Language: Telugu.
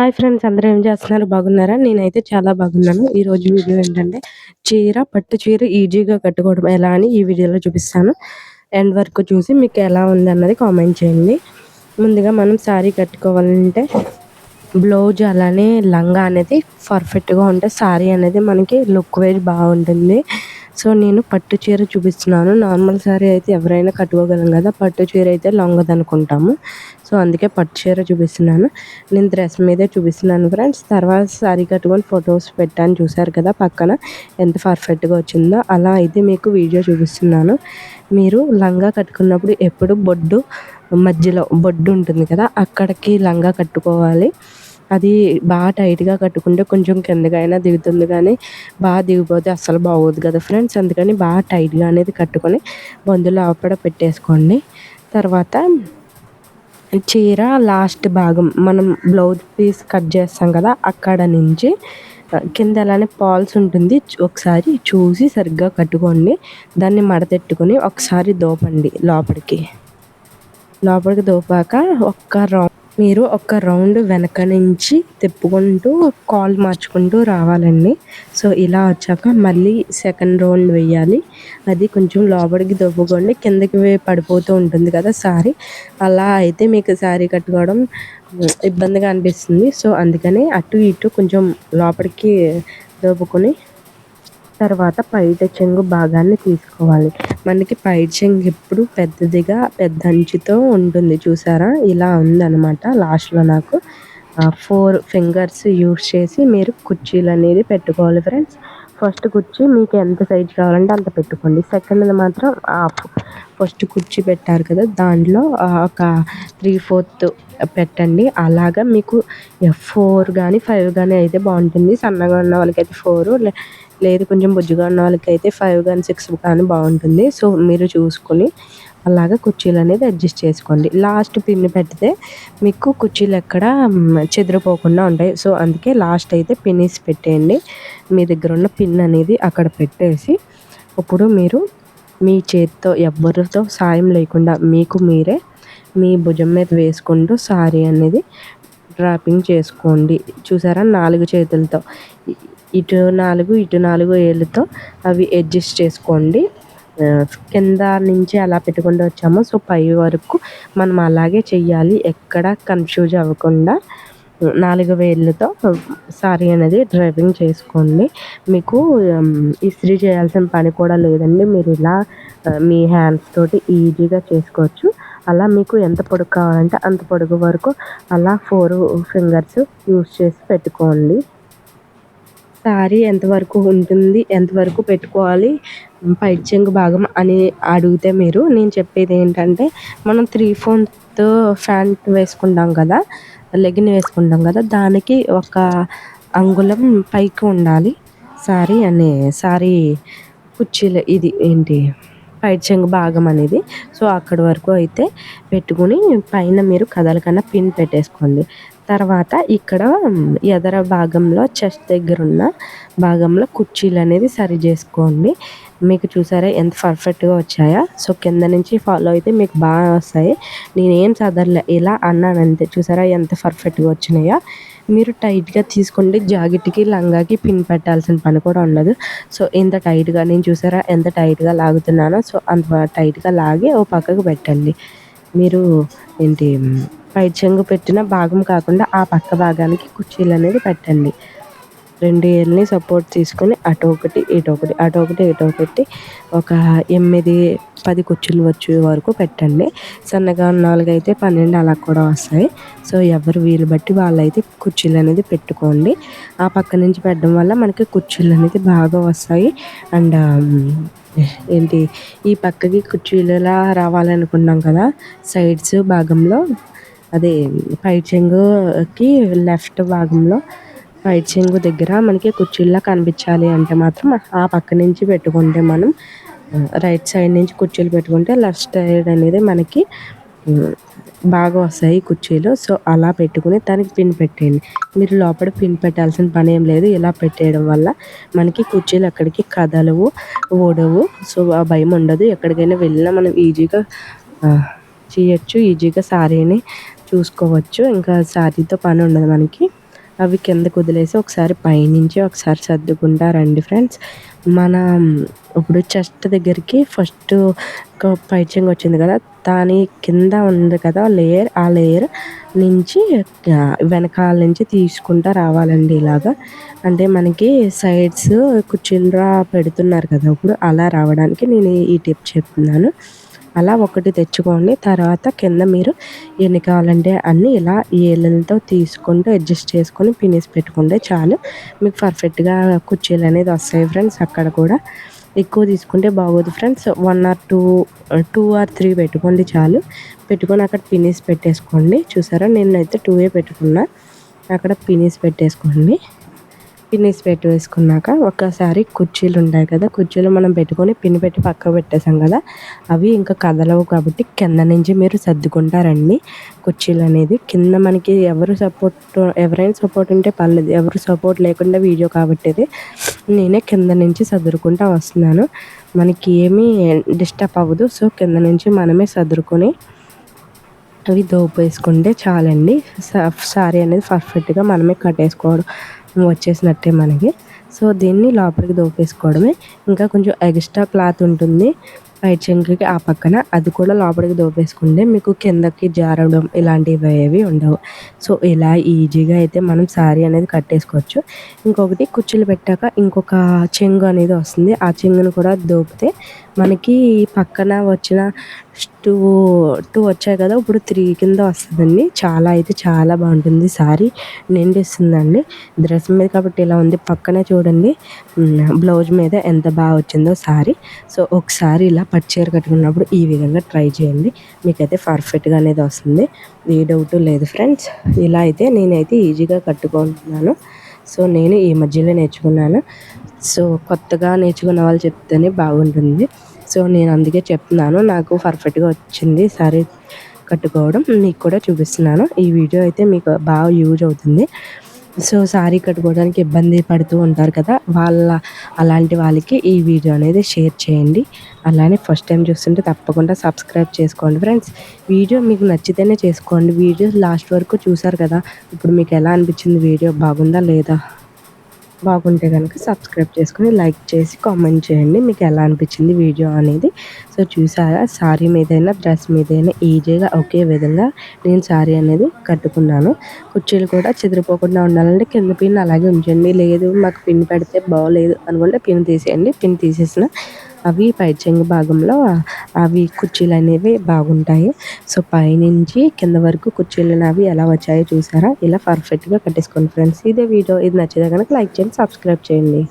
హాయ్ ఫ్రెండ్స్ అందరూ ఏం చేస్తున్నారు? బాగున్నారా? నేనైతే చాలా బాగున్నాను. ఈ రోజు వీడియో ఏంటంటే చీర పట్టు చీర ఈజీగా కట్టుకోవడం ఎలా అని ఈ వీడియోలో చూపిస్తాను. ఎండ్ వరకు చూసి మీకు ఎలా ఉంది అన్నది కామెంట్ చేయండి. ముందుగా మనం శారీ కట్టుకోవాలంటే బ్లౌజ్ అలానే లంగా అనేది పర్ఫెక్ట్గా ఉంటే శారీ అనేది మనకి లుక్ వైజ్ బాగుంటుంది. సో నేను పట్టు చీర చూపిస్తున్నాను. నార్మల్ శారీ అయితే ఎవరైనా కట్టుకోగలం కదా. పట్టు చీర అయితే లొంగదు అనుకుంటాము. సో అందుకే పట్టు చీర చూపిస్తున్నాను. నేను డ్రెస్ మీదే చూపిస్తున్నాను ఫ్రెండ్స్. తర్వాత శారీ కట్టుకొని ఫొటోస్ పెట్టాను. చూసారు కదా పక్కన ఎంత పర్ఫెక్ట్గా వచ్చిందో. అలా అయితే మీకు వీడియో చూపిస్తున్నాను. మీరు లంగా కట్టుకున్నప్పుడు ఎప్పుడు బొడ్డు మధ్యలో బొడ్డు ఉంటుంది కదా అక్కడికి లంగా కట్టుకోవాలి. అది బాగా టైట్గా కట్టుకుంటే కొంచెం కిందకైనా దిగుతుంది కానీ బాగా దిగిపోతే అస్సలు బాగోదు కదా ఫ్రెండ్స్. అందుకని బాగా టైట్గా అనేది కట్టుకొని బంధువులు లోపల పెట్టేసుకోండి. తర్వాత చీర లాస్ట్ భాగం మనం బ్లౌజ్ పీస్ కట్ చేస్తాం కదా అక్కడ నుంచి కింద అలానే పాల్స్ ఉంటుంది. ఒకసారి చూసి సరిగ్గా కట్టుకోండి. దాన్ని మడతెట్టుకొని ఒకసారి దోపండి లోపలికి. లోపలికి దోపాక ఒక్క రౌండ్ మీరు ఒక రౌండ్ వెనక నుంచి తిప్పుకుంటూ కాల్ మార్చుకుంటూ రావాలండి. సో ఇలా వచ్చాక మళ్ళీ సెకండ్ రౌండ్ వేయాలి అది కొంచెం లోపలికి దొబ్బుకోండి కిందకి పడిపోతూ ఉంటుంది కదా సారీ. అలా అయితే మీకు శారీ కట్టుకోవడం ఇబ్బందిగా అనిపిస్తుంది. సో అందుకని అటు ఇటు కొంచెం లోపలికి దోపుకొని తర్వాత పైట చెంగు భాగాన్ని తీసుకోవాలి. మనకి పైట చెంగు ఎప్పుడు పెద్దదిగా పెద్ద అంచుతో ఉంటుంది. చూసారా? ఇలా ఉందన్నమాట లాస్ట్లో నాకు. ఫోర్ ఫింగర్స్ యూస్ చేసి మీరు కుర్చీలు అనేది పెట్టుకోవాలి ఫ్రెండ్స్. ఫస్ట్ కుర్చీ మీకు ఎంత సైజ్ కావాలంటే అంత పెట్టుకోండి. సెకండ్ మాత్రం హాఫ్. ఫస్ట్ కుర్చీ పెట్టారు కదా దాంట్లో ఒక త్రీ ఫోర్త్ పెట్టండి. అలాగా మీకు ఫోర్ కానీ ఫైవ్ కానీ అయితే బాగుంటుంది. సన్నగా ఉన్న వాళ్ళకైతే ఫోర్ లేదు కొంచెం బుజ్జిగా ఉన్న వాళ్ళకైతే ఫైవ్ కానీ సిక్స్ కానీ బాగుంటుంది. సో మీరు చూసుకొని అలాగా కుర్చీలు అనేది అడ్జస్ట్ చేసుకోండి. లాస్ట్ పిన్ పెడితే మీకు కుర్చీలు ఎక్కడ చెదిరిపోకుండా ఉంటాయి. సో అందుకే లాస్ట్ అయితే పిన్నిస్ పెట్టేయండి. మీ దగ్గర ఉన్న పిన్ అనేది అక్కడ పెట్టేసి ఇప్పుడు మీరు మీ చేతితో ఎవరితో సాయం లేకుండా మీకు మీరే మీ భుజం మీద వేసుకుంటూ సారీ అనేది డ్రాపింగ్ చేసుకోండి. చూసారా? నాలుగు చేతులతో. ఇటు నాలుగు ఇటు నాలుగు ఏళ్ళతో అవి అడ్జస్ట్ చేసుకోండి. కింద నుంచి అలా పెట్టుకుంటూ వచ్చాము. సో పై వరకు మనం అలాగే చెయ్యాలి. ఎక్కడ కన్ఫ్యూజ్ అవ్వకుండా నాలుగు వేళ్ళతో సారీ అనేది డ్రైవింగ్ చేసుకోండి. మీకు ఇస్త్రీ చేయాల్సిన పని కూడా లేదండి. మీరు ఇలా మీ హ్యాండ్స్ తోటి ఈజీగా చేసుకోవచ్చు. అలా మీకు ఎంత పొడుగు కావాలంటే అంత పొడుగు వరకు అలా ఫోర్ ఫింగర్స్ యూస్ చేసి పెట్టుకోండి. శారీ ఎంతవరకు ఉంటుంది ఎంతవరకు పెట్టుకోవాలి పై చెంగు భాగం అని అడిగితే మీరు నేను చెప్పేది ఏంటంటే మనం త్రీ ఫోర్త్ ఫ్యాంట్ వేసుకుంటాం కదా లెగిన్ వేసుకుంటాం కదా దానికి ఒక అంగుళం పైకి ఉండాలి. సారీ అనే సారీ కుర్చీలు ఇది ఏంటి పైట్ చెంగు భాగం అనేది. సో అక్కడి వరకు అయితే పెట్టుకుని పైన మీరు కదలకన్నా పిన్ పెట్టేసుకోండి. తర్వాత ఇక్కడ ఎదర భాగంలో చెస్ట్ దగ్గర ఉన్న భాగంలో కుర్చీలు అనేది సరి చేసుకోండి. మీకు చూసారా ఎంత పర్ఫెక్ట్గా వచ్చాయా? సో కింద నుంచి ఫాలో అయితే మీకు బాగా వస్తాయి. నేనేం చదరలే. ఇలా అన్నాను అంతే చూసారా ఎంత పర్ఫెక్ట్గా వచ్చినాయా? మీరు టైట్గా తీసుకోండి. జాకెట్కి లంగాకి పిన్ పెట్టాల్సిన పని కూడా ఉండదు. సో ఇంత టైట్గా నేను చూసారా ఎంత టైట్గా లాగుతున్నానో? సో అంత టైట్గా లాగి ఓ పక్కకు పెట్టండి. మీరు ఏంటి చెంగు పెట్టిన భాగం కాకుండా ఆ పక్క భాగానికి కుర్చీలు అనేది పెట్టండి. రెండు ఏళ్ళని సపోర్ట్ తీసుకొని అటు ఒకటి ఇటు ఒకటి అటు ఒకటి ఇటు ఒకటి ఒక ఎనిమిది పది కుర్చీలు వచ్చే వరకు పెట్టండి. సన్నగా ఉన్న వాళ్ళకైతే పన్నెండు అలా కూడా వస్తాయి. సో ఎవరు వీలు బట్టి వాళ్ళైతే కుర్చీలు అనేది పెట్టుకోండి. ఆ పక్క నుంచి పెట్టడం వల్ల మనకి కుర్చీలు అనేది బాగా వస్తాయి. అండ్ ఏంటి ఈ పక్కకి కుర్చీలులా రావాలనుకున్నాం కదా సైడ్స్ భాగంలో అదే పై చెంగుకి లెఫ్ట్ భాగంలో పై చెంగు దగ్గర మనకి కుర్చీల్లా కనిపించాలి అంటే మాత్రం ఆ పక్క నుంచి పెట్టుకుంటే మనం రైట్ సైడ్ నుంచి కుర్చీలు పెట్టుకుంటే లెఫ్ట్ సైడ్ అనేది మనకి బాగా వస్తాయి కుర్చీలు. సో అలా పెట్టుకుని దానికి పిన్ పెట్టేయండి. మీరు లోపల పిన్ పెట్టాల్సిన పని ఏం లేదు. ఇలా పెట్టేయడం వల్ల మనకి కుర్చీలు ఎక్కడికి కదలవు ఓడవు సో ఆ భయం ఉండదు. ఎక్కడికైనా వెళ్ళినా మనం ఈజీగా చేయొచ్చు. ఈజీగా సారీని చూసుకోవచ్చు. ఇంకా శారీతో పని ఉండదు మనకి. అవి కిందకు వదిలేసి ఒకసారి పైనుంచి ఒకసారి సర్దుకుంటా రండి ఫ్రెండ్స్. మన ఇప్పుడు చెస్ట్ దగ్గరికి ఫస్ట్ పైచింగ్ వచ్చింది కదా దాని కింద ఉంది కదా లేయర్ ఆ లేయర్ నుంచి వెనకాల నుంచి తీసుకుంటా రావాలండి ఇలాగా. అంటే మనకి సైడ్స్ కుర్చీలు పెడుతున్నారు కదా ఇప్పుడు అలా రావడానికి నేను ఈ టిప్ చెప్తున్నాను. అలా ఒకటి తెచ్చుకోండి. తర్వాత కింద మీరు ఎన్ని కావాలంటే అన్నీ ఇలా ఏళ్ళతో తీసుకుంటూ అడ్జస్ట్ చేసుకొని పినిస్ పెట్టుకుంటే చాలు. మీకు పర్ఫెక్ట్గా కుర్చీలు అనేది వస్తాయి ఫ్రెండ్స్ అక్కడ కూడా ఎక్కువ తీసుకుంటే బాగోదు friends one or two two or three పెట్టుకోండి చాలు. పెట్టుకొని అక్కడ పినిస్ పెట్టేసుకోండి. చూసారా? నేనైతే టూ ఏ పెట్టుకున్నా. అక్కడ పినిస్ పెట్టేసుకోండి. పిన్నిస్ పెట్టి వేసుకున్నాక ఒకసారి కుర్చీలు ఉంటాయి కదా కుర్చీలు మనం పెట్టుకొని పిన్ పెట్టి పక్క పెట్టేసాం కదా అవి ఇంకా కదలవు కాబట్టి కింద నుంచి మీరు సర్దుకుంటారండి. కుర్చీలు అనేది కింద మనకి ఎవరు సపోర్ట్ ఎవరైనా సపోర్ట్ ఉంటే పర్లేదు ఎవరు సపోర్ట్ లేకుండా వీడియో కాబట్టి నేనే కింద నుంచి సదురుకుంటా వస్తున్నాను. మనకి ఏమీ డిస్టర్బ్ అవ్వదు సో కింద నుంచి మనమే సదురుకొని అవి దోపు వేసుకుంటే చాలండి. సారీ అనేది పర్ఫెక్ట్గా మనమే కట్టేసుకోవడం. వచ్చేసినట్టే మనకి. సో దీన్ని లోపలికి దోపేసుకోవడమే. ఇంకా కొంచెం ఎక్స్ట్రా క్లాత్ ఉంటుంది. పై చెంగుకి ఆ పక్కన అది కూడా లోపలికి దోపేసుకుంటే మీకు కిందకి జారడం ఇలాంటివి ఏవి ఉండవు. సో ఇలా ఈజీగా అయితే మనం శారీ అనేది కట్టేసుకోవచ్చు. ఇంకొకటి కుర్చీలు పెట్టాక ఇంకొక చెంగు అనేది వస్తుంది. ఆ చెంగును కూడా దోపితే మనకి పక్కన వచ్చిన టూ టూ వచ్చాయి కదా ఇప్పుడు త్రీ కింద వస్తుందండి. చాలా అయితే చాలా బాగుంటుంది సారీ నిండిస్తుందండి. డ్రెస్ మీద కాబట్టి ఇలా ఉంది. పక్కనే చూడండి. బ్లౌజ్ మీద ఎంత బాగా వచ్చిందో సారీ సో ఒకసారి ఇలా పచ్చీర కట్టుకున్నప్పుడు ఈ విధంగా ట్రై చేయండి. మీకైతే పర్ఫెక్ట్గా అనేది వస్తుంది. ఏ డౌట్ లేదు ఫ్రెండ్స్ ఇలా అయితే నేనైతే ఈజీగా కట్టుకుంటున్నాను. సో నేను ఈ మధ్యలో నేర్చుకున్నాను. సో కొత్తగా నేర్చుకున్న వాళ్ళు చెప్తేనే బాగుంటుంది. సో నేను అందుకే చెప్తున్నాను. నాకు పర్ఫెక్ట్గా వచ్చింది సారీ కట్టుకోవడం. మీకు కూడా చూపిస్తున్నాను. ఈ వీడియో అయితే మీకు బాగా యూజ్ అవుతుంది. సో శారీ కట్టుకోవడానికి ఇబ్బంది పడుతూ ఉంటారు కదా వాళ్ళ అలాంటి వాళ్ళకి ఈ వీడియో అనేది షేర్ చేయండి. అలానే ఫస్ట్ టైం చూస్తుంటే తప్పకుండా సబ్స్క్రైబ్ చేసుకోండి ఫ్రెండ్స్. వీడియో మీకు నచ్చితేనే చేసుకోండి. వీడియో లాస్ట్ వరకు చూసారు కదా ఇప్పుడు మీకు ఎలా అనిపించింది? వీడియో బాగుందా లేదా? బాగుంటే కనుక సబ్స్క్రైబ్ చేసుకుని లైక్ చేసి కామెంట్ చేయండి. మీకు ఎలా అనిపించింది వీడియో అనేది? సో చూసారా శారీ మీదైనా డ్రెస్ మీదైనా ఈజీగా ఒకే విధంగా నేను శారీ అనేది కట్టుకున్నాను. కుర్చీలు కూడా చెదిరిపోకుండా ఉండాలంటే కింద పిన్ అలాగే ఉంచండి. లేదు మాకు పిన్ పెడితే బాగోలేదు అనుకుంటే పిన్ తీసేయండి. పిన్ తీసేసిన అవి పైచెంగు భాగంలో అవి కుర్చీలు అనేవి బాగుంటాయి. సో పైనుంచి కింద వరకు కుర్చీలు అనేవి ఎలా వచ్చాయో చూసారా? ఇలా పర్ఫెక్ట్గా కట్టేసుకోండి ఫ్రెండ్స్. ఇదే వీడియో. ఇది నచ్చితే కనుక లైక్ చేయండి సబ్స్క్రైబ్ చేయండి.